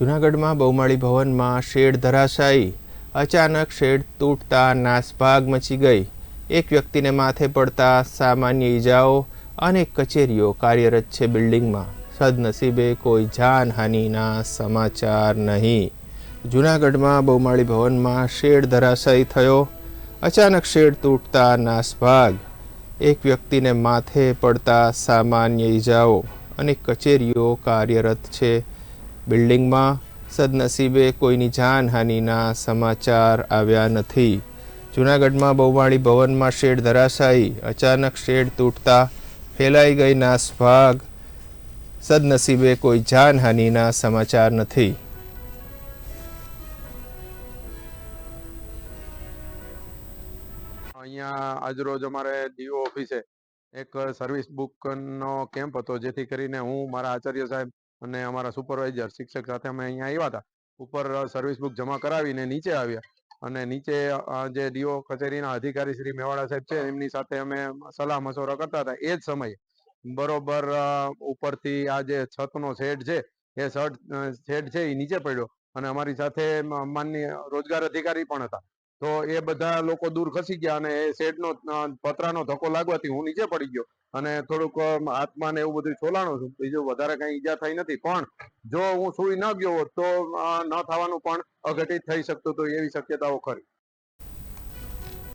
જૂનાગઢમાં બહુમાળી ભવનમાં શેડ ધરાશાયી. અચાનક શેડ તૂટતા નાસભાગ મચી ગઈ. એક વ્યક્તિને માથે પડતા સામાન્ય ઈજાઓ અને કચેરીઓ કાર્યરત છે બિલ્ડિંગમાં. સદનસીબે કોઈ જાનહાનિના સમાચાર નહીં. જૂનાગઢમાં બહુમાળી ભવનમાં શેડ ધરાશાયી થયો. અચાનક શેડ તૂટતા નાસભાગ. એક વ્યક્તિને માથે પડતા સામાન્ય ઈજાઓ અને કચેરીઓ કાર્યરત છે બિલ્ડિંગમાં સદનસીબે કોઈની જાનહાનિના સમાચાર આવ્યા નથી. જૂનાગઢમાં બહુમાળી ભવનમાં શેડ ધરાશાયી. અચાનક શેડ તૂટતા ફેલાઈ ગઈ નાસભાગ. સદનસીબે કોઈ જાનહાનિના સમાચાર નથી. અહીંયા આજરોજ અમારે ડીઓ ઓફિસે એક સર્વિસ બુકનો કેમ્પ હતો, જેથી કરીને હું, મારા આચાર્ય સાહેબ અને અમારા સુપરવાઇઝર શિક્ષક સાથે અમે અહીંયા આવ્યા હતા. ઉપર સર્વિસ બુક જમા કરાવીને નીચે આવ્યા. અને નીચે જે ડીઓ કચેરીના અધિકારી શ્રી મેવાડા સાહેબ છે, એમની સાથે અમે સલાહ મશવરા કરતા હતા. એ જ સમયે બરોબર ઉપરથી આ જે છતનો શેડ છે, એ શેડ છે એ નીચે પડ્યો. અને અમારી સાથે મ- રોજગાર અધિકારી પણ હતા. તો એ બધા લોકો દૂર ખસી ગયા અને એ શેડનો પતરાનો ધક્કો લાગવાથી હું નીચે પડી ગયો. અને થોડુંક હાથમાં ને એવું બધું છોલાણું છું. બીજું વધારે કઈ ઈજા થઈ નથી. પણ જો હું સુઈ ન ગયો હોત તો ન થવાનું પણ અઘટિત થઈ શકતું હતું એવી શક્યતાઓ ખરી.